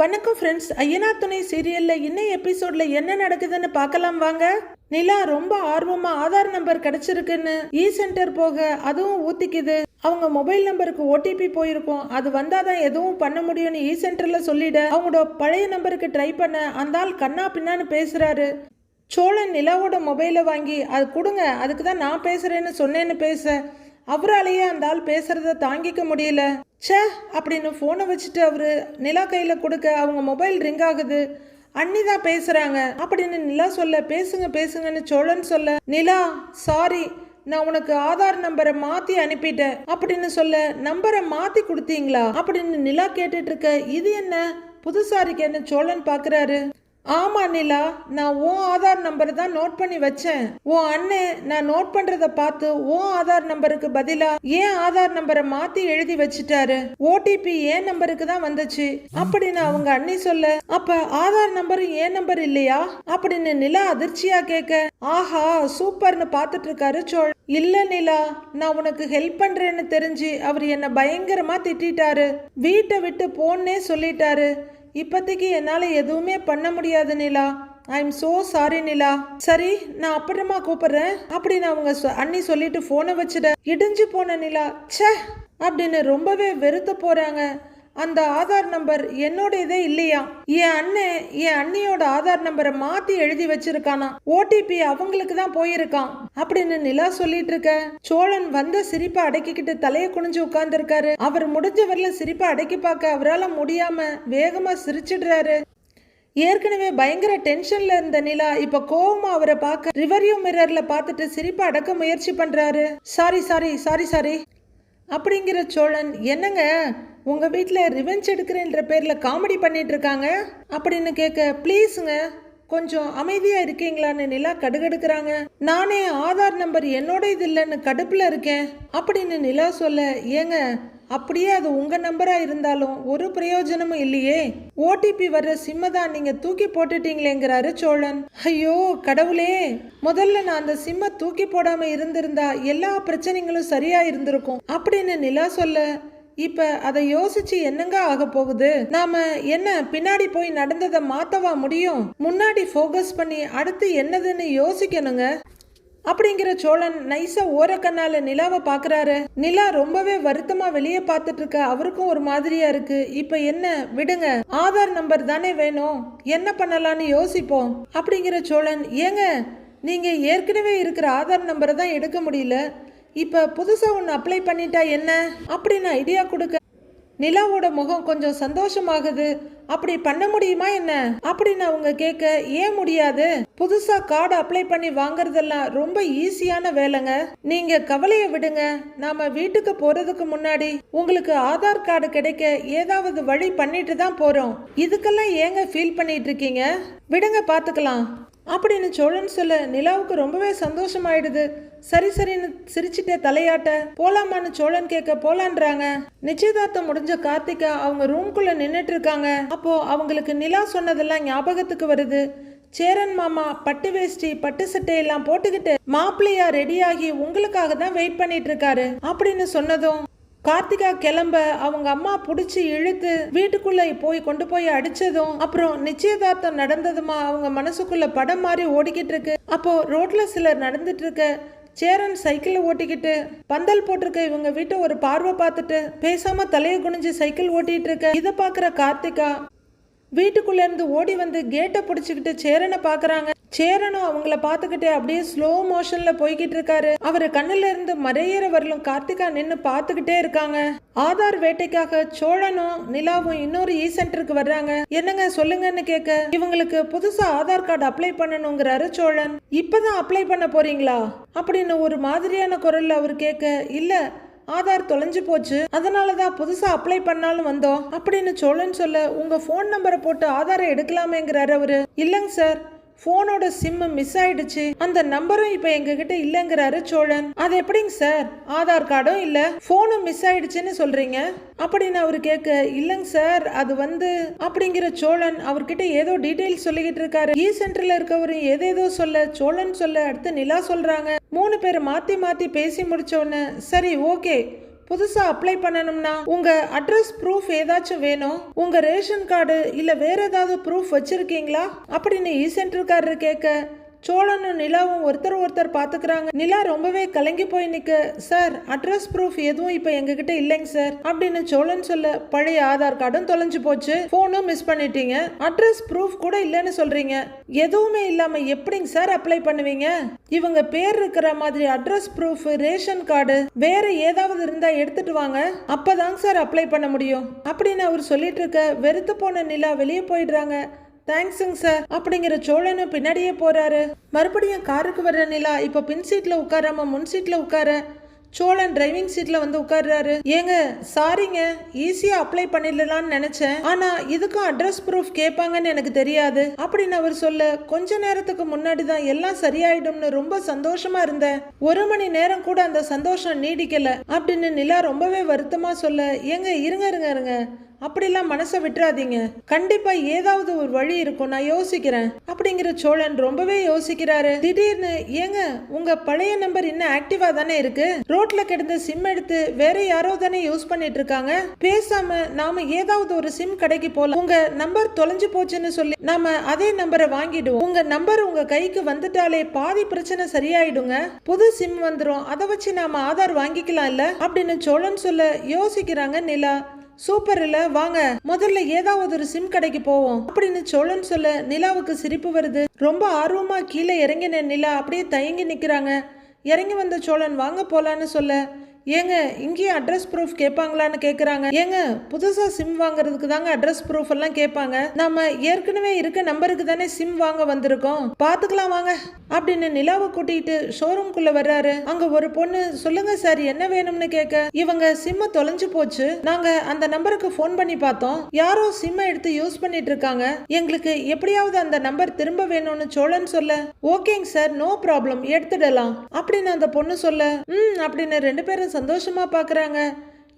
வணக்கம் ஃப்ரெண்ட்ஸ் ஐயனா துணை சீரியலில் இன்னும் எபிசோடில் என்ன நடக்குதுன்னு பார்க்கலாம் வாங்க. நிலா ரொம்ப ஆர்வமா ஆதார் நம்பர் கிடைச்சிருக்குன்னு e இ சென்டர் போக அதுவும் ஊத்திக்குது. அவங்க மொபைல் நம்பருக்கு ஓடிபி போயிருக்கும். அது வந்தாதான் எதுவும் பண்ண முடியும்னு e இ சென்டர்ல சொல்லிட அவங்களோட பழைய நம்பருக்கு ட்ரை பண்ண அந்த ஆள் கண்ணா பின்னான்னு பேசுறாரு. சோழன் நிலாவோட மொபைலை வாங்கி அது கொடுங்க அதுக்கு தான் நான் பேசுறேன்னு சொன்னேன்னு பேச. அவராலேயே அந்த ஆள் பேசுறத தாங்கிக்க முடியல. ச்சே அப்படின்னு ஃபோனை வச்சுட்டு அவரு நிலா கையில் கொடுக்க அவங்க மொபைல் ரிங் ஆகுது. அண்ணி தான் பேசுறாங்க. அப்படின்னு நிலா சொல்ல பேசுங்க பேசுங்கன்னு சோழன் சொல்ல நிலா சாரி நான் உனக்கு ஆதார் நம்பரை மாத்தி அனுப்பிட்டேன். அப்படின்னு சொல்ல நம்பரை மாத்தி கொடுத்தீங்களா? அப்படின்னு நிலா கேட்டுட்டு இருக்க இது என்ன? புதுசா இருக்கேன்னு சோழன் பாக்குறாரு. ஆமா நிலா. நான் உன் ஆதார் நம்பர் தான் நோட் பண்ணி வச்சேன். உன் அண்ணன் நான் நோட் பண்றத பார்த்து உன் ஆதார் நம்பருக்கு பதிலா ஏன் ஆதார் நம்பரை மாத்தி எழுதி வச்சுட்டாரு? ஓடிபி ஏன் நம்பருக்கு தான் வந்துச்சு? அப்படின்னு அவங்க அண்ணி சொல்ல அப்ப ஆதார் நம்பர் ஏன் நம்பர் இல்லையா? அப்படின்னு நிலா அதிர்ச்சியா கேட்க ஆஹா சூப்பர்னு பாத்துட்டு இருக்காரு சோழ். இல்ல நிலா நான் உனக்கு ஹெல்ப் பண்றேன்னு தெரிஞ்சு அவர் என்ன பயங்கரமா திட்டிட்டாரு. வீட்டை விட்டு போன்னே சொல்லிட்டாரு. இப்போதைக்கு என்னால் எதுவுமே பண்ண முடியாது Nila. I am so sorry Nila. சரி நான் அப்புறமா கூப்பிடுறேன். அப்படின்னு அவங்க அண்ணி சொல்லிட்டு ஃபோனை வச்சுட இடிஞ்சு போன நிலா. ச்சே! அப்படின்னு ரொம்பவே வெறுத்து போறாங்க. அந்த ஆதார் நம்பர் என்னோட இதே இல்லையா? என் அண்ணன் என் அண்ணியோட ஆதார் நம்பரை மாத்தி எழுதி வச்சிருக்கானா? ஓடிபி அவங்களுக்கு தான் போயிருக்கான். அப்படின்னு நிலா சொல்லிட்டு இருக்க. சோழன் வந்த சிரிப்பை அடக்கிக்கிட்டு தலையை குனிஞ்சு உட்கார்ந்துருக்காரு. அவர் முடிஞ்ச வரல சிரிப்பை அடக்கி பார்க்க அவரால் முடியாம வேகமா சிரிச்சிடுறாரு. ஏற்கனவே பயங்கர டென்ஷன்ல இருந்த நிலா இப்ப கோவமா அவரை பார்க்க ரிவர்யூ மிரர்ல பார்த்துட்டு சிரிப்பை அடக்க முயற்சி பண்றாரு. Sorry sorry sorry sorry. அப்படிங்கிற சோழன் என்னங்க? உங்க வீட்டில் ரிவெஞ்ச் எடுக்கிறேன்ற பேரில் காமெடி பண்ணிட்டு இருக்காங்க அப்படின்னு கேட்க ப்ளீஸுங்க கொஞ்சம் அமைதியா இருக்கீங்களான்னு நிலா கடுகடுக்கிறாங்க. நானே ஆதார் நம்பர் என்னோட இது இல்லைன்னு கடுப்புல இருக்கேன் அப்படின்னு நிலா சொல்ல ஏங்க அப்படியே அது உங்க நம்பரா இருந்தாலும் ஒரு பிரயோஜனமும் இல்லையே. ஓடிபி வர்ற சிம்ம தான் நீங்க தூக்கி போட்டுட்டீங்களேங்கிறாரு சோழன். ஐயோ கடவுளே முதல்ல நான் அந்த சிம்ம தூக்கி போடாம இருந்திருந்தா எல்லா பிரச்சனைகளும் சரியா இருந்திருக்கும் அப்படின்னு நிலா சொல்ல இப்ப அதை யோசிச்சு என்னங்க ஆக போகுது? நாம என்ன பின்னாடி போய் நடந்ததை மாத்தவா முடியும்? முன்னாடி ஃபோகஸ் பண்ணி அடுத்து என்னதுன்னு யோசிக்கணுங்க. அப்படிங்கிற சோழன் நைஸா ஓரக்கண்ணால நிலாவை பாக்குறாரு. நிலா ரொம்பவே வருத்தமா வெளியே பார்த்துட்டு இருக்க அவருக்கும் ஒரு மாதிரியா இருக்கு. இப்ப என்ன? விடுங்க. ஆதார் நம்பர் தானே வேணும். என்ன பண்ணலாம்னு யோசிப்போம். அப்படிங்கிற சோழன் ஏங்க நீங்க ஏற்கனவே இருக்கிற ஆதார் நம்பரை தான் எடுக்க முடியல. இப்போ புதுசாக ஒன்று அப்ளை பண்ணிட்டா என்ன? அப்படின்னு ஐடியா கொடுக்க நிலாவோட முகம் கொஞ்சம் சந்தோஷமாகுது. அப்படி பண்ண முடியுமா என்ன? அப்படின்னு அவங்க கேட்க ஏன் முடியாது? புதுசா கார்டு அப்ளை பண்ணி வாங்குறதெல்லாம் ரொம்ப ஈஸியான வேலைங்க. நீங்க கவலையை விடுங்க. நாம வீட்டுக்கு போறதுக்கு முன்னாடி உங்களுக்கு ஆதார் கார்டு கிடைக்க ஏதாவது வழி பண்ணிட்டு தான் போறோம். இதுக்கெல்லாம் ஏங்க ஃபீல் பண்ணிட்டு இருக்கீங்க? விடுங்க பாத்துக்கலாம். அப்படின்னு சோழன் சொல்ல நிலாவுக்கு ரொம்பவே சந்தோஷமாயிடுது. சரி சரின்னு சிரிச்சிட்டே தலையாட்ட போலாமான்னு சோழன் கேட்க போலான்றாங்க. நிச்சயதார்த்தம் முடிஞ்ச கார்த்திகா அவங்க ரூம்குள்ள நின்றுட்டு இருக்காங்க அப்போ அவங்களுக்கு நிலா சொன்னதெல்லாம் ஞாபகத்துக்கு வருது. சேரன் மாமா பட்டு வேஷ்டி பட்டு சட்டையெல்லாம் போட்டுக்கிட்டு மாப்பிள்ளையா ரெடியாகி உங்களுக்காக தான் வெயிட் பண்ணிட்டு இருக்காரு அப்படின்னு சொன்னதும் கார்த்திகா கிளம்ப அவங்க அம்மா பிடிச்சி இழுத்து வீட்டுக்குள்ள போய் கொண்டு போய் அடிச்சதும் அப்புறம் நிச்சயதார்த்தம் நடந்ததுமா அவங்க மனசுக்குள்ள படம் மாதிரி ஓடிக்கிட்டு இருக்கு. அப்போ ரோட்ல சிலர் நடந்துட்டு இருக்க சேரன் சைக்கிளை ஓட்டிக்கிட்டு பந்தல் போட்டிருக்க இவங்க வீட்டை ஒரு பார்வை பார்த்துட்டு பேசாம தலையை குனிஞ்சு சைக்கிள் ஓட்டிட்டு இருக்க. இதை பாக்குற கார்த்திகா வீட்டுக்குள்ள இருந்து ஓடி வந்து கேட்டை பிடிச்சிக்கிட்டு சேரனை பாக்குறாங்க சேரனும் அவங்கள பார்த்துக்கிட்டே அப்படியே ஸ்லோ மோஷன்ல போய்கிட்டு இருக்காரு அவர் கண்ணுல இருந்து மறையிற வரலும் கார்த்திகா நின்று பார்த்துக்கிட்டே இருக்காங்க. ஆதார் வேட்டைக்காக சோழனும் நிலாவும் இன்னொரு இ சென்டருக்கு வர்றாங்க. என்னங்க சொல்லுங்கன்னு கேட்க இவங்களுக்கு புதுசா ஆதார் கார்டு அப்ளை பண்ணணுங்கிறாரு சோழன். இப்பதான் அப்ளை பண்ண போறீங்களா? அப்படின்னு ஒரு மாதிரியான குரல்ல அவர் கேட்க இல்ல ஆதார் தொலைஞ்சு போச்சு. அதனால தான் புதுசா அப்ளை பண்ணாலும் வந்தோம். அப்படின்னு சோழன் சொல்ல உங்க ஃபோன் நம்பரை போட்டு ஆதாரை எடுக்கலாமேங்கிறாரு அவரு. இல்லைங்க சார். ஃபோனோட சிம் மிஸ் ஆயிடுச்சு. அந்த நம்பரும் இப்ப எங்க கிட்ட இல்லைங்கிறாரு சோழன். அது எப்படிங்க சார் ஆதார் கார்டும் இல்ல. ஃபோனும் மிஸ் ஆயிடுச்சுன்னு சொல்றீங்க? அப்படின்னு அவரு கேட்க இல்லைங்க சார் அது வந்து அப்படிங்கிற சோழன் அவர்கிட்ட ஏதோ டீடைல் சொல்லிக்கிட்டு இருக்காரு. E இ சென்டர்ல இருக்கவரும் ஏதேதோ சொல்ல சோழன் சொல்ல அடுத்து நிலா சொல்றாங்க. மூணு பேர் மாத்தி மாத்தி பேசி முடிச்ச உடனே சரி ஓகே புதுசா அப்ளை பண்ணணும்னா உங்க அட்ரஸ் ப்ரூஃப் ஏதாச்சும் வேணும். உங்க ரேஷன் கார்டு இல்ல வேற ஏதாவது ப்ரூஃப் வச்சிருக்கீங்களா? அப்படின்னு இ சென்டர்காரர் கேட்க சோழனும் நிலாவும் ஒருத்தர் ஒருத்தர் பார்த்துக்கிறாங்க. நிலா ரொம்பவே கலங்கி போய் நிக்க. சார் அட்ரஸ் ப்ரூஃப் எதுவும் இப்ப எங்ககிட்ட இல்லைங்க சார் அப்படின்னு சோழன் சொல்ல பழைய ஆதார் கார்டும் தொலைஞ்சு போச்சு. போனும் மிஸ் பண்ணிட்டீங்க. அட்ரஸ் ப்ரூஃப் கூட இல்லைன்னு சொல்றீங்க. எதுவுமே இல்லாம எப்படிங்க சார் அப்ளை பண்ணுவீங்க? இவங்க பேர் இருக்கிற மாதிரி அட்ரஸ் ப்ரூஃப் ரேஷன் கார்டு வேற ஏதாவது இருந்தா எடுத்துட்டு வாங்க. அப்பதாங்க சார் அப்ளை பண்ண முடியும். அப்படின்னு அவர் சொல்லிட்டு இருக்க வெறுத்து போன நிலா வெளியே போயிடுறாங்க. தேங்க்ஸுங்க சார் அப்படிங்கிற சோழனும் பின்னாடியே போறாரு. மறுபடியும் காருக்கு வர்ற நிலா இப்போ பின் சீட்ல உட்காராம முன் சீட்ல உட்கார சோழன் டிரைவிங் சீட்ல வந்து உட்கார்றாரு. ஏங்க சாரிங்க ஈஸியா அப்ளை பண்ணிடலாம்னு நினைச்சேன். ஆனா இதுக்கும் அட்ரஸ் ப்ரூஃப் கேட்பாங்கன்னு எனக்கு தெரியாது. அப்படின்னு அவர் சொல்ல கொஞ்ச நேரத்துக்கு முன்னாடி தான் எல்லாம் சரியாயிடும்னு ரொம்ப சந்தோஷமா இருந்தேன். ஒரு மணி நேரம் கூட அந்த சந்தோஷம் நீடிக்கல. அப்படின்னு நிலா ரொம்பவே வருத்தமா சொல்ல ஏங்க இருங்க இருங்க இருங்க. அப்படிலாம் மனசை விட்டுறாதீங்க. கண்டிப்பா ஏதாவது ஒரு வழி இருக்கும் நான் யோசிக்கிறேன் அப்படிங்கிற சோழன் ரொம்பவே யோசிக்கிறாரு. திடீர்னு ஏங்க உங்க பழைய நம்பர் இன்னும் ஆக்டிவா தானே இருக்கு? ரோட்ல கிடந்த சிம் எடுத்து வேற யாரோ தானே யூஸ் பண்ணிட்டு இருக்காங்க? பேசாம நாம ஏதாவது ஒரு சிம் கடைக்கு போலாம். உங்க நம்பர் தொலைஞ்சு போச்சுன்னு சொல்லி நாம அதே நம்பரை வாங்கிடுவோம். உங்க நம்பர் உங்க கைக்கு வந்துட்டாலே பாதி பிரச்சனை சரியாயிடுங்க. புது சிம் வந்துரும். அதை வச்சு நாம ஆதார் வாங்கிக்கலாம் இல்ல அப்படின்னு சோழன் சொல்ல யோசிக்கிறாங்க நிலா. சூப்பர் இல்ல வாங்க. முதல்ல ஏதாவது ஒரு சிம் கடைக்கு போவோம். அப்படின்னு சோழன் சொல்ல நிலாவுக்கு சிரிப்பு வருது. ரொம்ப ஆர்வமா கீழே இறங்கின நிலா அப்படியே தயங்கி நிக்கிறாங்க. இறங்கி வந்த சோழன் வாங்க போலான்னு சொல்ல ஏங்க இங்கேயும் அட்ரஸ் ப்ரூஃப் கேட்பாங்களான்னு கேட்குறாங்க ஏங்க புதுசாக சிம் வாங்குறதுக்கு தாங்க அட்ரஸ் ப்ரூஃப் எல்லாம் கேட்பாங்க. நம்ம ஏற்கனவே இருக்க நம்பருக்கு தானே சிம் வாங்க வந்திருக்கோம். பார்த்துக்கலாம் வாங்க. அப்படின்னு நிலாவை கூட்டிட்டு ஷோரூம்குள்ளே வர்றாரு. அங்கே ஒரு பொண்ணு சொல்லுங்க சார் என்ன வேணும்னு கேட்க? இவங்க சிம்மை தொலைஞ்சு போச்சு. நாங்கள் அந்த நம்பருக்கு ஃபோன் பண்ணி பார்த்தோம். யாரோ சிம்மை எடுத்து யூஸ் பண்ணிட்டு இருக்காங்க. எங்களுக்கு எப்படியாவது அந்த நம்பர் திரும்ப வேணும்னு சோழன் சொல்ல ஓகேங்க சார் நோ ப்ராப்ளம் எடுத்துடலாம். அப்படின்னு அந்த பொண்ணு சொல்ல ம் அப்படின்னு ரெண்டு பேரும் சந்தோஷமாக பார்க்குறாங்க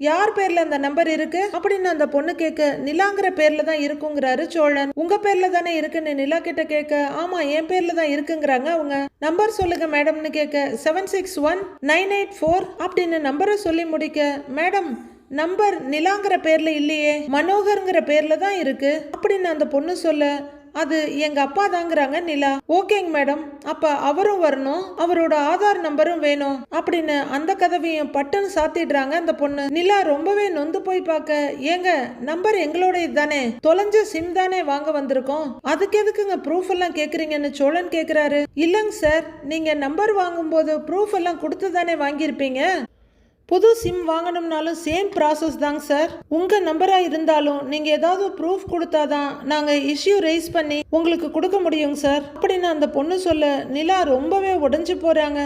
யார் பேர்ல அந்த நம்பர் இருக்கு? அப்படின்னு அந்த பொண்ணு கேட்க நிலாங்கிற பேர்ல தான் இருக்குங்கிறாரு சோழன். உங்க பேர்ல தானே இருக்குன்னு நிலா கிட்ட கேட்க ஆமா என் பேர்ல தான் இருக்குங்கிறாங்க அவங்க. நம்பர் சொல்லுங்க மேடம்னு கேட்க seven six one nine eight four அப்படின்னு நம்பரை சொல்லி முடிக்க மேடம் நம்பர் நிலாங்கிற பேர்ல இல்லையே மனோகர்ங்கிற பேர்ல தான் இருக்கு. அப்படின்னு அந்த பொண்ணு சொல்ல அது எங்க அப்பா தாங்கிறாங்க நிலா. ஓகேங்க மேடம். அப்ப அவரும் வரணும் அவரோட ஆதார் நம்பரும் வேணும் அப்படின்னு அந்த கதவையும் பட்டுன்னு சாத்திடுறாங்க அந்த பொண்ணு. நிலா ரொம்பவே நொந்து போய் பார்க்க ஏங்க நம்பர் எங்களோட தானே? தொலைஞ்ச சிம் தானே வாங்க வந்திருக்கோம். அதுக்கு எதுக்குங்க ப்ரூஃப் எல்லாம் கேக்குறீங்கன்னு சோழன் கேக்குறாரு. இல்லைங்க சார் நீங்க நம்பர் வாங்கும்போது ப்ரூஃப் எல்லாம் கொடுத்து தானே வாங்கியிருப்பீங்க? புது சிம் வாங்கணும்னாலும் சேம் ப்ராசஸ் தாங்க சார் உங்கள் நம்பராக இருந்தாலும் நீங்கள் ஏதாவது ப்ரூஃப் கொடுத்தா தான் நாங்கள் இஷ்யூ ரைஸ் பண்ணி உங்களுக்கு கொடுக்க முடியுங்க சார் அப்படின்னு அந்த பொண்ணு சொல்ல நிலா ரொம்பவே உடஞ்சி போகிறாங்க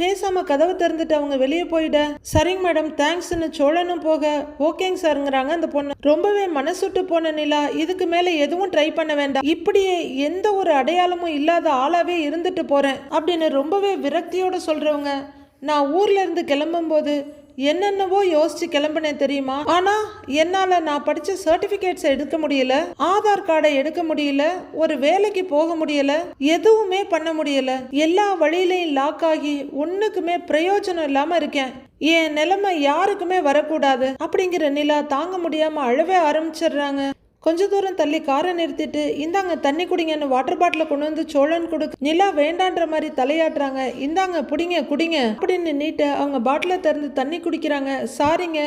பேசாமல் கதவை திறந்துட்டு அவங்க வெளியே போயிட. சரிங்க மேடம் தேங்க்ஸ்னு சோழனும் போக ஓகேங்க சாருங்கிறாங்க அந்த பொண்ணு. ரொம்பவே மனசுட்டு போன நிலா இதுக்கு மேலே எதுவும் ட்ரை பண்ண வேண்டாம். இப்படியே எந்த ஒரு அடையாளமும் இல்லாத ஆளாவே இருந்துட்டு போகிறேன் அப்படின்னு ரொம்பவே விரக்தியோட சொல்கிறவங்க நான் ஊர்ல இருந்து கிளம்பும்போது என்னென்னவோ யோசிச்சு கிளம்பினேன் தெரியுமா? ஆனா என்னால நான் படிச்ச சர்டிபிகேட்ஸ் எடுக்க முடியல. ஆதார் கார்டை எடுக்க முடியல. ஒரு வேலைக்கு போக முடியல. எதுவுமே பண்ண முடியல. எல்லா வழியிலையும் லாக் ஆகி ஒண்ணுக்குமே பிரயோஜனம் இல்லாம இருக்கேன். என் நிலைமை யாருக்குமே வரக்கூடாது. அப்படிங்கிற நிலா தாங்க முடியாம அழவே ஆரம்பிச்சிடுறாங்க. கொஞ்ச தூரம் தள்ளி காரை நிறுத்திட்டு இந்தாங்க தண்ணி குடிங்கன்னு வாட்டர் பாட்டில கொண்டு வந்து சோழன் கொடுக்க நிலா வேண்டான்ற மாதிரி தலையாட்டுறாங்க. இந்தாங்க புடிங்க குடிங்க அப்படின்னு நீட்ட அவங்க பாட்டில திறந்து தண்ணி குடிக்கிறாங்க. சாரிங்க.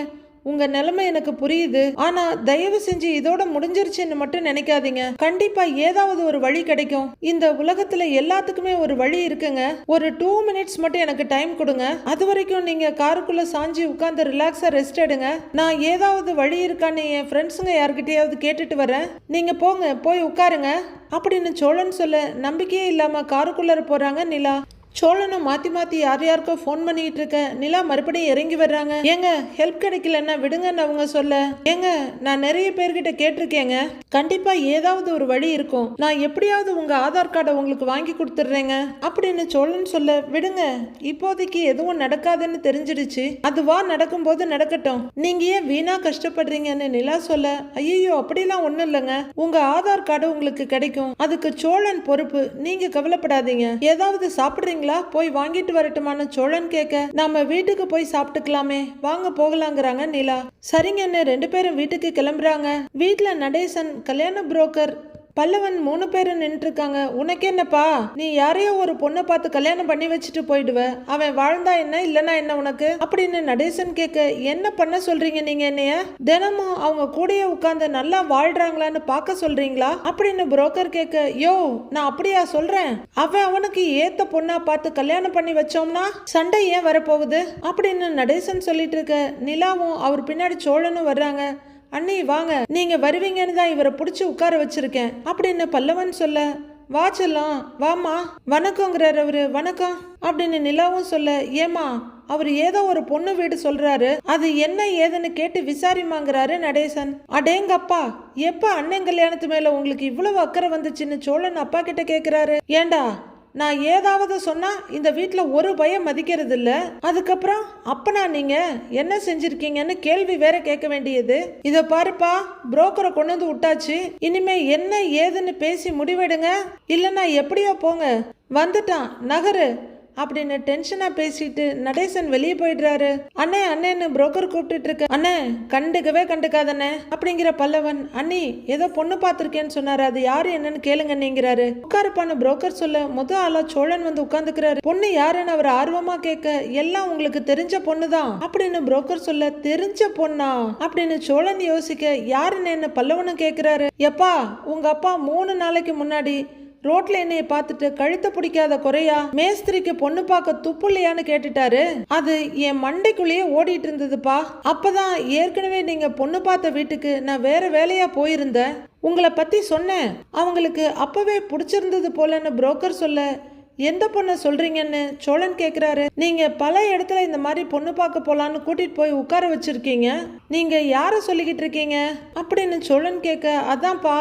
உங்க நிலைமை எனக்கு புரியுது. ஆனா தயவு செஞ்சு இதோட முடிஞ்சிருச்சுன்னு மட்டும் நினைக்காதீங்க. கண்டிப்பா ஏதாவது ஒரு வழி கிடைக்கும். இந்த உலகத்துல எல்லாத்துக்குமே ஒரு வழி இருக்குங்க. ஒரு டூ மினிட்ஸ் மட்டும் எனக்கு டைம் கொடுங்க. அது வரைக்கும் நீங்க காருக்குள்ள சாஞ்சி உட்காந்து ரிலாக்ஸா ரெஸ்ட் எடுங்க. நான் ஏதாவது வழி இருக்கான்னு என் ஃப்ரெண்ட்ஸுங்க யார்கிட்டயாவது கேட்டுட்டு வரேன். நீங்க போங்க போய் உட்காருங்க. அப்படின்னு சோழன் சொல்ல நம்பிக்கையே இல்லாம காருக்குள்ளார போறாங்க நிலா. சோழனை மாற்றி மாற்றி யார் யாருக்கோ ஃபோன் பண்ணிக்கிட்டு இருக்கேன் நிலா மறுபடியும் இறங்கி வர்றாங்க. ஏங்க ஹெல்ப் கிடைக்கலன்னா விடுங்கன்னு அவங்க சொல்ல. ஏங்க நான் நிறைய பேர்கிட்ட கேட்டிருக்கேங்க. கண்டிப்பாக ஏதாவது ஒரு வழி இருக்கும். நான் எப்படியாவது உங்கள் ஆதார் கார்டை உங்களுக்கு வாங்கி கொடுத்துட்றேங்க. அப்படின்னு சோழன் சொல்ல விடுங்க இப்போதைக்கு எதுவும் நடக்காதுன்னு தெரிஞ்சிடுச்சு. அதுவா நடக்கும்போது நடக்கட்டும். நீங்க ஏன் வீணா கஷ்டப்படுறீங்கன்னு நிலா சொல்ல ஐயோ அப்படிலாம் ஒண்ணும் இல்லைங்க. உங்க ஆதார் கார்டு உங்களுக்கு கிடைக்கும். அதுக்கு சோழன் பொறுப்பு. நீங்க கவலைப்படாதீங்க. ஏதாவது சாப்பிடுறீங்களா? போறீங்களா? போய் வாங்கிட்டு வரட்டுமான்னு சோழன் கேட்க நாம வீட்டுக்கு போய் சாப்பிட்டுக்கலாமே. வாங்க போகலாங்கிறாங்க நிலா. சரிங்கன்னு ரெண்டு பேரும் வீட்டுக்கு கிளம்புறாங்க. வீட்டுல நடேசன் கல்யாண புரோக்கர் பல்லவன் மூணு பேரும் நின்றுருக்காங்க. உனக்கு என்னப்பா நீ யாரையோ ஒரு பொண்ணை பார்த்து கல்யாணம் பண்ணி வச்சுட்டு போயிடுவ. அவன் வாழ்ந்தா என்ன இல்லனா என்ன உனக்கு? அப்படின்னு நடேசன் கேட்க என்ன பண்ண சொல்றீங்க நீங்க என்னைய? தினமும் அவங்க கூடயே உட்காந்து நல்லா வாழ்றாங்களான்னு பார்க்க சொல்றீங்களா? அப்படின்னு புரோக்கர் கேட்க யோ நான் அப்படியா சொல்றேன்? அவன் அவனுக்கு ஏத்த பொண்ணா பார்த்து கல்யாணம் பண்ணி வச்சோம்னா சண்டை ஏன் வரப்போகுது? அப்படின்னு நடேசன் சொல்லிட்டு இருக்க நிலாவும் அவர் பின்னாடி சோழனும் வர்றாங்க. அண்ணி வாங்க. நீங்க வருவீங்கன்னு தான் இவரை பிடிச்சி உட்கார வச்சிருக்கேன். அப்படின்னு பல்லவன் சொல்ல? வா செல்லம் வாமா வணக்கங்கிறார் அவரு. வணக்கம். அப்படின்னு நிலாவும் சொல்ல ஏமா அவர் ஏதோ ஒரு பொண்ணு வீடு சொல்றாரு. அது என்ன ஏதுன்னு கேட்டு விசாரிமாங்கிறாரு நடேசன். அடேங்கப்பா எப்ப அண்ணன் கல்யாணத்து மேல உங்களுக்கு இவ்வளவு அக்கறை வந்துச்சுன்னு சோழன் அப்பா கிட்ட கேக்குறாரு. ஏண்டா நான் ஏதாவது சொன்னா இந்த வீட்டில் ஒரு பயம் மதிக்கிறது இல்லை அதுக்கப்புறம் அப்பனா நீங்க என்ன செஞ்சிருக்கீங்கன்னு கேள்வி வேற கேட்க வேண்டியது. இதை பாருப்பா புரோக்கரை கொண்டு வந்து விட்டாச்சு. இனிமே என்ன ஏதுன்னு பேசி முடிவெடுங்க. இல்லைன்னா எப்படியோ போங்க. வந்துட்டான் நகரு. அப்படின்னு டென்ஷனா பேசிட்டு நடேசன் வெளியே போயிடுறாரு. அண்ணே அண்ணேன்னு புரோக்கர் கூப்பிட்டுட்டு இருக்க அண்ணே கண்டுக்கவே கண்டுக்காதண்ணே அப்படிங்கிற பல்லவன். அண்ணி ஏதோ பொண்ணு பார்த்துருக்கேன்னு சொன்னாரு. அது யாரு என்னன்னு கேளுங்க நீங்கிறாரு உட்காருப்பான்னு புரோக்கர் சொல்ல முத ஆளா சோழன் வந்து உட்காந்துக்கிறாரு பொண்ணு யாருன்னு அவர் ஆர்வமா கேட்க எல்லாம் உங்களுக்கு தெரிஞ்ச பொண்ணு தான் அப்படின்னு புரோக்கர் சொல்ல தெரிஞ்ச பொண்ணா? அப்படின்னு சோழன் யோசிக்க யாருன்னு என்ன பல்லவனும் கேட்கிறாரு? எப்பா உங்க அப்பா மூணு நாளைக்கு முன்னாடி ரோட்ல என்னைய பார்த்துட்டு கழுத்தை பிடிக்காத குறையா மேஸ்திரிக்கு பொண்ணு பார்க்க துப்புலையான்னு கேட்டுட்டாரு. அது என் மண்டைக்குள்ளேயே ஓடிட்டு இருந்ததுப்பா. அப்பதான் ஏற்கனவே நீங்க பொண்ணு பார்த்த வீட்டுக்கு நான் வேற வேலையா போயிருந்தேன் உங்களை பத்தி சொன்னேன். அவங்களுக்கு அப்பவே பிடிச்சிருந்தது போலன்னு புரோக்கர் சொல்ல எந்த பொண்ணை சொல்றீங்கன்னு சோழன் கேக்குறாரு. நீங்க பல இடத்துல இந்த மாதிரி பொண்ணு பார்க்க போலான்னு கூட்டிட்டு போய் உட்கார வச்சிருக்கீங்க. நீங்க யார சொல்லிக்கிட்டு இருக்கீங்க? அப்படின்னு சோழன் கேட்க அதான்ப்பா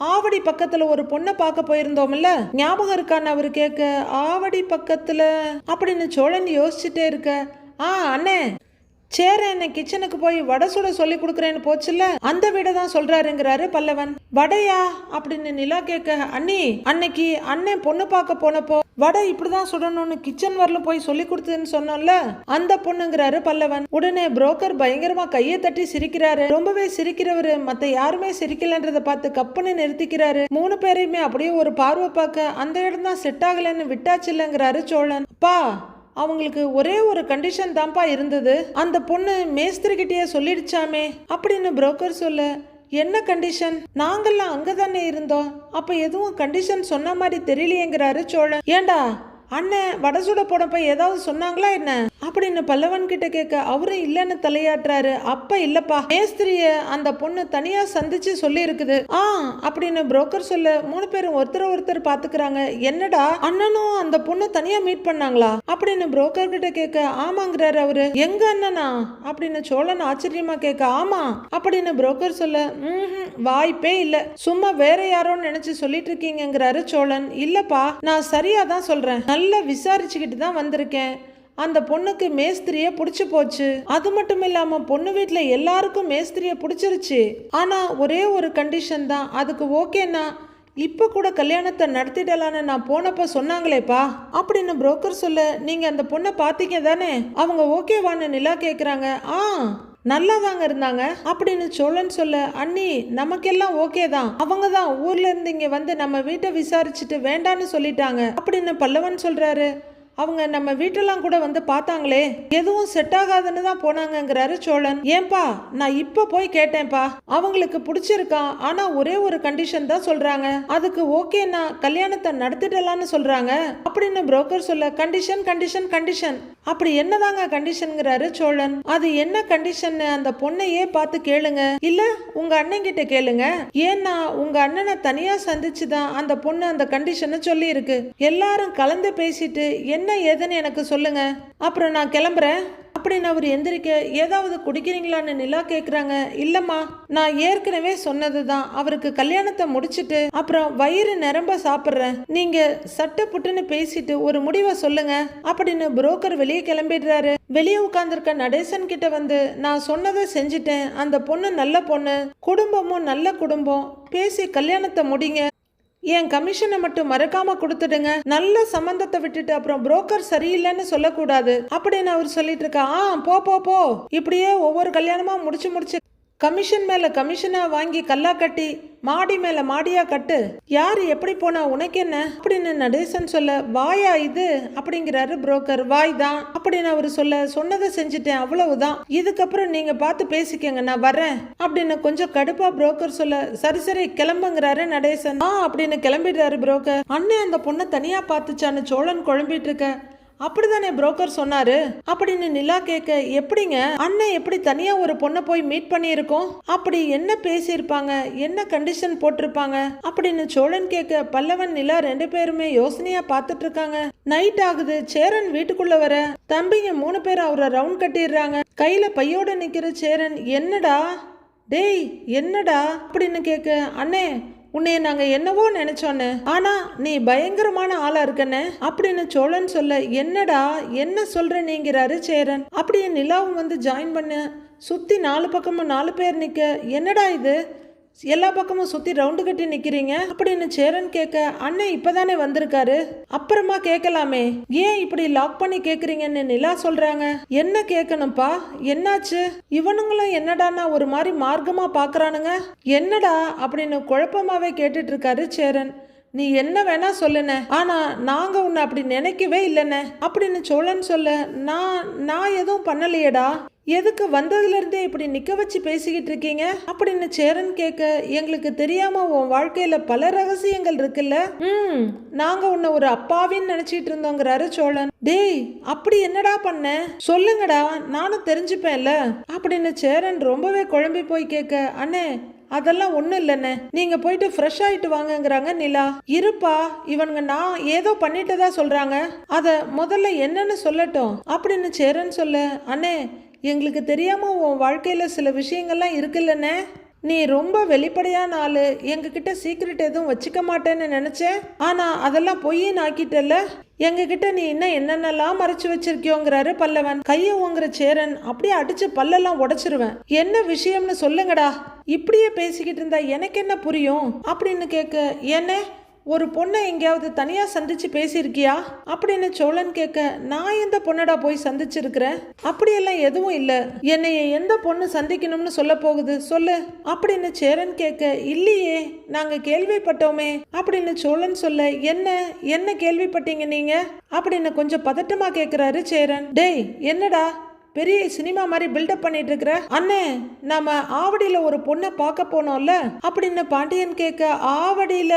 ஆவடி பக்கத்துல ஒரு பொண்ணை பார்க்க போயிருந்தோம்ல? ஞாபகம் இருக்கான்னு அவர் கேட்க ஆவடி பக்கத்துல அப்படின்னு சோழன் யோசிச்சுட்டே இருக்க ஆ அண்ணே. சேர என்ன கிச்சனுக்கு போய் வடை சுட சொல்லி கொடுக்குறேன்னு போச்சுல்ல அந்த வீட தான் சொல்றாருங்கிறாரு பல்லவன். வடையா? அப்படின்னு நிலா கேட்க அண்ணி அன்னைக்கு அண்ணன் பொண்ணு பார்க்க போனப்போ வடை இப்படிதான் சுடணும்னு கிச்சன் வரலும் போய் சொல்லி கொடுத்ததுன்னு சொன்னோம்ல அந்த பொண்ணுங்கிறாரு பல்லவன். உடனே புரோக்கர் பயங்கரமா கையை தட்டி சிரிக்கிறாரு. ரொம்பவே சிரிக்கிறவரு மத்த யாருமே சிரிக்கலன்றதை பார்த்து கப்புன்னு நிறுத்திக்கிறாரு. மூணு பேரையுமே அப்படியே ஒரு பார்வை பார்க்க அந்த இடம் தான் செட் ஆகலைன்னு விட்டாச்சில்லங்கிறாரு சோழன். பா அவங்களுக்கு ஒரே ஒரு கண்டிஷன் தான்ப்பா இருந்தது. அந்த பொண்ணு மேஸ்திரிகிட்டயே சொல்லிடுச்சாமே. அப்படின்னு புரோக்கர் சொல்ல என்ன கண்டிஷன் நாங்கள்லாம் அங்கே தானே இருந்தோம். அப்போ எதுவும் கண்டிஷன் சொன்ன மாதிரி தெரியலையேங்கிறாரு சோழன். ஏண்டா? அண்ணன் வடை சுட போனப்ப ஏதாவது சொன்னாங்களா என்ன? அப்படின்னு பல்லவன் கிட்ட கேட்க அவரும் இல்லைன்னு தலையாட்டுறாரு. அப்ப இல்லப்பா மேஸ்திரிய அந்த பொண்ணு தனியா சந்திச்சு சொல்லி இருக்குது ஆ அப்படின்னு புரோக்கர் சொல்ல மூணு பேரும் ஒருத்தர் ஒருத்தர் பாத்துக்கிறாங்க என்னடா அண்ணனும் அந்த பொண்ணு தனியா மீட் பண்ணாங்களா? அப்படின்னு புரோக்கர் கிட்ட கேட்க ஆமாங்கிறாரு அவரு. எங்க அண்ணனா? அப்படின்னு சோழன் ஆச்சரியமா கேட்க ஆமா அப்படின்னு புரோக்கர் சொல்ல "ம்ஹும், வாய்ப்பே இல்ல. சும்மா வேற யாரோன்னு நினைச்சு சொல்லிட்டு இருக்கீங்கங்கிறாரு சோழன். இல்லப்பா நான் சரியா தான் சொல்றேன். நல்லா விசாரிச்சுக்கிட்டு தான் வந்திருக்கேன். அந்த பொண்ணுக்கு மேஸ்திரியை பிடிச்சி போச்சு. அது மட்டும் இல்லாமல் பொண்ணு வீட்டில் எல்லாருக்கும் மேஸ்திரியை பிடிச்சிருச்சு. ஆனால் ஒரே ஒரு கண்டிஷன் தான். அதுக்கு ஓகேண்ணா இப்போ கூட கல்யாணத்தை நடத்திடலான்னு நான் போனப்ப சொன்னாங்களேப்பா. அப்படின்னு புரோக்கர் சொல்ல நீங்கள் அந்த பொண்ணை பார்த்தீங்க தானே? அவங்க ஓகேவான்னு நிலா கேட்குறாங்க ஆ. நல்லா தாங்க இருந்தாங்க. அப்படின்னு சோழன் சொல்ல அண்ணி நமக்கெல்லாம் ஓகே தான். அவங்க தான் ஊர்ல இருந்து இங்க வந்து நம்ம வீட்டை விசாரிச்சுட்டு வேண்டான்னு சொல்லிட்டாங்க. அப்படின்னு பல்லவன் சொல்றாரு. அவங்க நம்ம வீட்டெல்லாம் கூட வந்து பார்த்தாங்களே எதுவும் செட் ஆகாதுன்னு தான் போனாங்கங்கிறாரு சோழன். ஏன்பா நான் இப்ப போய் கேட்டேன்ப்பா அவங்களுக்கு பிடிச்சிருக்கான் ஆனா ஒரே ஒரு கண்டிஷன் தான் சொல்றாங்க. அதுக்கு ஓகேனா கல்யாணத்தை நடத்திடலாம்னு சொல்றாங்க. அப்படின்னு புரோக்கர் சொல்ல கண்டிஷன் கண்டிஷன் கண்டிஷன் அப்படி என்னதாங்க கண்டிஷன்ங்கிறாரு சோழன். அது என்ன கண்டிஷன் அந்த பொண்ணையே பார்த்து கேளுங்க. இல்ல உங்க அண்ணன் கிட்ட கேளுங்க. ஏன்னா உங்க அண்ணனை தனியா சந்திச்சுதான் அந்த பொண்ணு அந்த கண்டிஷனை சொல்லி இருக்கு எல்லாரும் கலந்து பேசிட்டு என்ன ஏதுன்னு எனக்கு சொல்லுங்க. அப்புறம் நான் கிளம்புறேன். அப்படின்னு அவர் எந்திரிக்க ஏதாவது குடிக்கிறீங்களான்னு நிலா கேட்குறாங்க இல்லைம்மா நான் ஏற்கனவே சொன்னது தான் அவருக்கு கல்யாணத்தை முடிச்சிட்டு அப்புறம் வயிறு நிரம்ப சாப்பிட்றேன். நீங்க சட்ட புட்டுன்னு பேசிட்டு ஒரு முடிவை சொல்லுங்க. அப்படின்னு புரோக்கர் வெளியே கிளம்பிடுறாரு. வெளியே உட்காந்துருக்க நடேசன் கிட்ட வந்து நான் சொன்னதை செஞ்சுட்டேன். அந்த பொண்ணு நல்ல பொண்ணு. குடும்பமும் நல்ல குடும்பம். பேசி கல்யாணத்தை முடிங்க. என் கமிஷனை மட்டும் மறக்காம கொடுத்துடுங்க. நல்ல சம்பந்தத்தை விட்டுட்டு அப்புறம் புரோக்கர் சரியில்லைன்னு சொல்லக்கூடாது. அப்படின்னு அவர் சொல்லிட்டு இருக்கா ஆ போ போ போ. இப்படியே ஒவ்வொரு கல்யாணமா முடிச்சு முடிச்சு கமிஷன் மேலே கமிஷனாக வாங்கி கல்லா கட்டி மாடி மேலே மாடியாக கட்டு? யார் எப்படி போனா உனக்கு என்ன அப்படின்னு நடேசன் சொல்ல வாயா இது? அப்படிங்கிறாரு புரோக்கர். வாய் தான் அப்படின்னு அவர் சொல்ல சொன்னதை செஞ்சுட்டேன் அவ்வளவுதான். இதுக்கப்புறம் நீங்கள் பார்த்து பேசிக்கங்க நான் வரேன். அப்படின்னு கொஞ்சம் கடுப்பாக புரோக்கர் சொல்ல சரி சரி கிளம்புங்கிறாரு நடேசன். ஆ அப்படின்னு கிளம்பிடுறாரு புரோக்கர். அண்ணன் அந்த பொண்ணை தனியாக பார்த்துச்சான்னு சோழன் குழம்பிட்டு இருக்க. அப்படிதானே புரோக்கர் சொன்னாரு? அப்படின்னு நிலா கேட்க எப்படிங்க? அண்ணன் எப்படி தனியா ஒரு பொண்ணை போய் மீட் பண்ணியிருக்கோம்? அப்படி என்ன பேசியிருப்பாங்க? என்ன கண்டிஷன் போட்டிருப்பாங்க? அப்படின்னு சோழன் கேட்க பல்லவன் நிலா ரெண்டு பேருமே யோசனையா பார்த்துட்டு இருக்காங்க நைட் ஆகுது. சேரன் வீட்டுக்குள்ள வர. தம்பிங்க மூணு பேர் அவரை ரவுண்ட் கட்டிடுறாங்க. கையில பையோட நிக்கிற சேரன் என்னடா? டேய் என்னடா? அப்படின்னு கேட்க அண்ணே உன்னைய நாங்க என்னவோ நினைச்சோன்னு. ஆனா நீ பயங்கரமான ஆளா இருக்கன்னு அப்படின்னு சோழன் சொல்ல என்னடா என்ன சொல்ற நீங்கிறாரு சேரன்? அப்படியே நிலாவும் வந்து ஜாயின் பண்ண. சுத்தி நாலு பக்கமும் நாலு பேர் நிக்க என்னடா இது? எல்லா பக்கமும் சுத்தி ரவுண்டு கட்டி நிக்கிறீங்க? அப்படின்னு சேரன் கேட்க அண்ணன் இப்பதானே வந்திருக்காரு? அப்புறமா கேட்கலாமே. ஏன் இப்படி லாக் பண்ணி கேக்குறீங்கன்னு நிலா சொல்றாங்க. என்ன கேட்கணும்ப்பா? என்னாச்சு? இவனுங்களும் என்னடான்னா ஒரு மாதிரி மார்க்கமா பாக்குறானுங்க? என்னடா? அப்படின்னு குழப்பமாவே கேட்டுட்டு இருக்காரு சேரன். நீ என்ன வேணா சொல்லுன ஆனா நாங்க உன்னை அப்படி நினைக்கவே இல்லைண்ணே. அப்படின்னு சோழன் சொல்ல நான் நான் எதுவும் பண்ணலையேடா. எதுக்கு வந்ததுலேருந்தே இப்படி நிற்க வச்சு பேசிக்கிட்டு இருக்கீங்க? அப்படின்னு சேரன் கேட்க எங்களுக்கு தெரியாம உன் வாழ்க்கையில பல ரகசியங்கள் இருக்குல்ல? ம் நாங்க உன்னை ஒரு அப்பாவின்னு நினைச்சிட்டு இருந்தோங்கிறாரு சோழன். டேய் அப்படி என்னடா பண்ண? சொல்லுங்கடா நானும் தெரிஞ்சுப்பேன்ல. அப்படின்னு சேரன் ரொம்பவே குழம்பி போய் கேட்க அண்ணே அதெல்லாம் ஒன்றும் இல்லைண்ணே. நீங்கள் போயிட்டு ஃப்ரெஷ் ஆகிட்டு வாங்கங்கிறாங்க நிலா. இருப்பா இவனுங்க நான் ஏதோ பண்ணிட்டதா சொல்கிறாங்க அதை முதல்ல என்னன்னு சொல்லட்டும் அப்படின்னு சேரன் சொல்ல அண்ணே எங்களுக்கு தெரியாமல் உன் வாழ்க்கையில் சில விஷயங்கள்லாம் இருக்குல்லண்ணே. நீ ரொம்ப வெளிப்படையான ஆளு. எங்ககிட்ட சீக்ரெட் எதுவும் வச்சுக்க மாட்டேன்னு நினச்சேன் ஆனால் அதெல்லாம் பொய்யின்னு ஆக்கிட்டல எங்ககிட்ட நீ இன்னும் என்னென்னலாம் மறைச்சு வச்சிருக்கியோங்கிறாரு பல்லவன். கையை ஓங்குற சேரன். அப்படியே அடிச்சு பல்லெல்லாம் உடைச்சிருவேன். என்ன விஷயம்னு சொல்லுங்கடா. இப்படியே பேசிக்கிட்டு இருந்தா எனக்கு என்ன புரியும்? அப்படின்னு கேட்க என்ன? ஒரு பொண்ணை எங்கேயாவது தனியாக சந்திச்சு பேசியிருக்கியா? அப்படின்னு சோழன் கேட்க நான் எந்த பொண்ணடா போய் சந்திச்சிருக்கிறேன் அப்படியெல்லாம் எதுவும் இல்லை. என்னைய எந்த பொண்ணு சந்திக்கணும்னு சொல்ல போகுது? சொல்லு. அப்படின்னு சேரன் கேட்க இல்லையே நாங்கள் கேள்விப்பட்டோமே. அப்படின்னு சோழன் சொல்ல என்ன என்ன கேள்விப்பட்டீங்க நீங்க? அப்படின்னு கொஞ்சம் பதட்டமா கேட்குறாரு சேரன். டேய் என்னடா? பெரிய சினிமா மாதிரி பில்டப் பண்ணிட்டு இருக்கிற அண்ணே நாம ஆவடியில ஒரு பொண்ணை பார்க்க போனோம்ல? அப்படின்னு பாண்டியன் கேட்க ஆவடியில?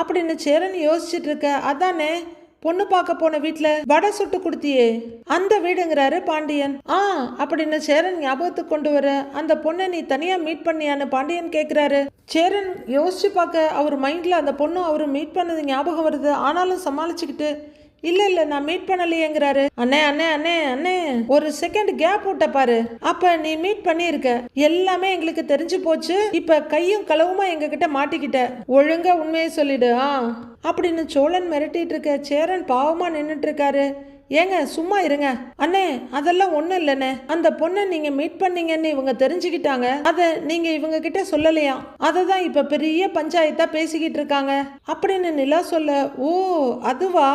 அப்படின்னு சேரன் யோசிச்சுட்டு இருக்க அதானே பொண்ணு பார்க்க போன வீட்டுல வடை சுட்டு கொடுத்தியே. அந்த வீடுங்கிறாரு பாண்டியன். ஆ அப்படின்னு சேரன் ஞாபகத்துக்கு கொண்டு வர அந்த பொண்ணை நீ தனியா மீட் பண்ணியான்னு பாண்டியன் கேக்குறாரு சேரன் யோசிச்சு பார்க்க அவர் மைண்ட்ல அந்த பொண்ணு அவரு மீட் பண்ணது ஞாபகம் வருது. ஆனாலும் சமாளிச்சுக்கிட்டு இல்ல இல்ல நான் மீட் பண்ணலையேங்கிறாரு. அண்ணே அண்ணே அண்ணே அண்ணே ஒரு செகண்ட் கேப் விட்ட பாரு. அப்ப நீ மீட் பண்ணியிருக்க. எல்லாமே எங்களுக்கு தெரிஞ்சு போச்சு. இப்ப கையும் களவுமா எங்க கிட்ட மாட்டிக்கிட்ட. ஒழுங்கா உண்மையை சொல்லிடு ஆ? அப்படின்னு சோழன் மிரட்டிட்டு இருக்க. சேரன் பாவமா நின்றுட்டு இருக்காரு. ஏங்க சும்மா இருங்க. அண்ணே அதெல்லாம் ஒண்ணும் இல்லைண்ணே. அந்த பொண்ணை நீங்க மீட் பண்ணீங்கன்னு இவங்க தெரிஞ்சுக்கிட்டாங்க. அதை நீங்க இவங்க கிட்ட சொல்லலையா? அதை தான் இப்ப பெரிய பஞ்சாயத்தா பேசிக்கிட்டு இருக்காங்க. அப்படின்னு நிலா சொல்ல ஓ அதுவா?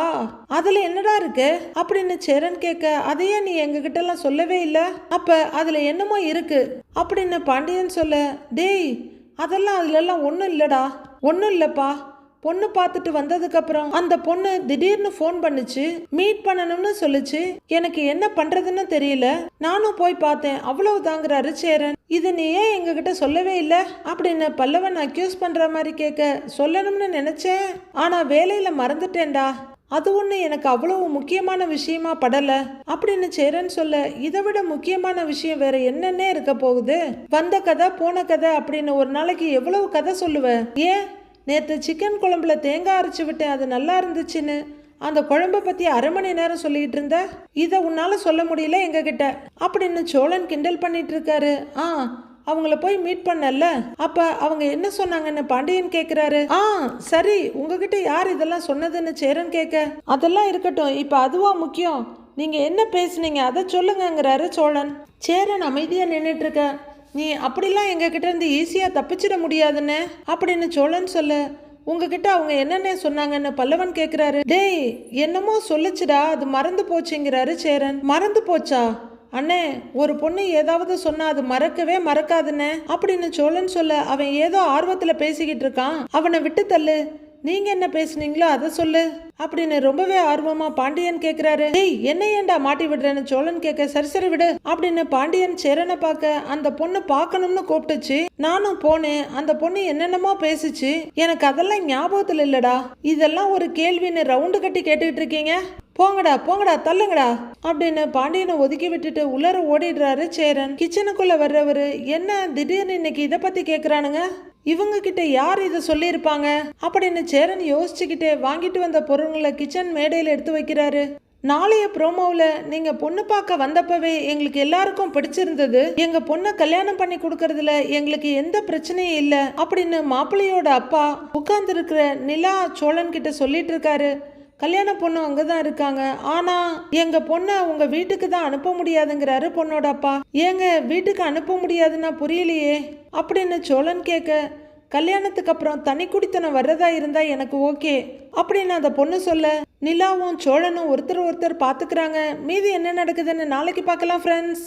அதுல என்னடா இருக்கு? அப்படின்னு சேரன் கேட்க அதையே நீ எங்க கிட்ட எல்லாம் சொல்லவே இல்ல. அப்ப அதுல என்னமோ இருக்கு. அப்படின்னு பாண்டியன் சொல்ல டேய் அதெல்லாம் அதுல எல்லாம் ஒன்றும் இல்லடா. ஒன்றும் இல்லப்பா. பொண்ணு பார்த்துட்டு வந்ததுக்கு அப்புறம் அந்த பொண்ணு திடீர்னு ஃபோன் பண்ணுச்சு. மீட் பண்ணணும்னு சொல்லுச்சு. எனக்கு என்ன பண்றதுன்னு தெரியல. நானும் போய் பார்த்தேன். அவ்வளவு தாங்குறாரு சேரன். இது நீ ஏன் எங்ககிட்ட சொல்லவே இல்லை? அப்படின்னு பல்லவன் அக்யூஸ் பண்ற மாதிரி கேட்க சொல்லணும்னு நினைச்சேன். ஆனா வேலையில மறந்துட்டேன்டா. அது ஒன்று எனக்கு அவ்வளவு முக்கியமான விஷயமா படல. அப்படின்னு சேரன் சொல்ல இதை விட முக்கியமான விஷயம் வேற என்னன்னே இருக்க போகுது. வந்த கதை போன கதை அப்படின்னு ஒரு நாளைக்கு எவ்வளவு கதை சொல்லுவ? ஏன்? நேற்று சிக்கன் குழம்புல தேங்காய் அரைச்சி விட்டேன் அது நல்லா இருந்துச்சுன்னு. அந்த குழம்ப பற்றி அரை மணி நேரம் சொல்லிகிட்டு இருந்த? இதை உன்னால் சொல்ல முடியல எங்ககிட்ட. அப்படின்னு சோழன் கிண்டல் பண்ணிட்டு இருக்காரு. ஆ அவங்கள போய் மீட் பண்ணல. அப்ப அவங்க என்ன சொன்னாங்கன்னு பாண்டியன் கேக்குறாரு. ஆ சரி உங்ககிட்ட யார் இதெல்லாம் சொன்னதுன்னு சேரன் கேட்க அதெல்லாம் இருக்கட்டும் இப்ப அதுவா முக்கியம். நீங்க என்ன பேசுனீங்க அதை சொல்லுங்கங்கிறாரு சோழன். சேரன் அமைதியா நின்றுட்டு இருக்க. நீ அப்படிலாம் எங்ககிட்ட இருந்து ஈஸியாக தப்பிச்சிட முடியாதுன்னு அப்படின்னு சோழன் சொல்ல உங்ககிட்ட அவங்க என்னென்ன சொன்னாங்கன்னு பல்லவன் கேட்குறாரு டேய் என்னமோ சொல்லுச்சுடா அது மறந்து போச்சுங்கிறாரு சேரன். மறந்து போச்சா? அண்ணே ஒரு பொண்ணு ஏதாவது சொன்னா அது மறக்கவே மறக்காதுண்ணே அப்படின்னு சோழன் சொல்ல அவன் ஏதோ ஆர்வத்தில் பேசிக்கிட்டு இருக்கான். அவனை விட்டு தள்ளு. நீங்க என்ன பேசுனீங்களோ அதை சொல்லு அப்படின்னு ரொம்பவே ஆர்வமா பாண்டியன் கேக்குறாரு. டேய் என்ன ஏண்டா மாட்டி விடுறேன்னு சோழன் கேட்க சரி சரி விடு அப்படின்னு பாண்டியன் சேரனை பார்க்க அந்த பொண்ணு பார்க்கணும்னு கூப்பிட்டுச்சு. நானும் போனேன் அந்த பொண்ணு என்னென்னமோ பேசுச்சு. எனக்கு அதெல்லாம் ஞாபகத்துல இல்லடா. இதெல்லாம் ஒரு கேள்வின்னு ரவுண்டு கட்டி கேட்டுக்கிட்டு இருக்கீங்க. போங்கடா போங்கடா தள்ளுங்கடா அப்படின்னு பாண்டியனை ஒதுக்கி விட்டுட்டு உள்ளர ஓடிடுறாரு சேரன். கிச்சனுக்குள்ள வர்றவரு என்ன திடீர்னு இன்னைக்கு இதை பத்தி கேக்குறானுங்க? இவங்கக்கிட்ட யார் இதை சொல்லியிருப்பாங்க? அப்படின்னு சேரன் யோசிச்சுக்கிட்டே வாங்கிட்டு வந்த பொருள்களை கிச்சன் மேடையில் எடுத்து வைக்கிறாரு. நாளைய ப்ரோமோவில் நீங்கள் பொண்ணு பார்க்க வந்தப்பவே எங்களுக்கு எல்லாருக்கும் பிடிச்சிருந்தது. எங்கள் பொண்ணை கல்யாணம் பண்ணி கொடுக்கறதுல எங்களுக்கு எந்த பிரச்சனையும் இல்லை அப்படின்னு மாப்பிள்ளையோட அப்பா உட்கார்ந்துருக்கிற நிலா சோழன்கிட்ட சொல்லிட்டு இருக்காரு. கல்யாண பொண்ணு அங்கே தான் இருக்காங்க. ஆனால் எங்கள் பொண்ணை உங்கள் வீட்டுக்கு தான் அனுப்ப முடியாதுங்கிறாரு பொண்ணோட அப்பா. ஏங்க வீட்டுக்கு அனுப்ப முடியாதுன்னா புரியலையே. அப்படின்னு சோழன் கேட்க கல்யாணத்துக்கு அப்புறம் தனி குடித்தனம் வர்றதா இருந்தால் எனக்கு ஓகே. அப்படின்னு அந்த பொண்ணு சொல்ல நிலாவும் சோழனும் ஒருத்தர் ஒருத்தர் பார்த்துக்கிறாங்க மீதி என்ன நடக்குதுன்னு நாளைக்கு பார்க்கலாம் ஃப்ரெண்ட்ஸ்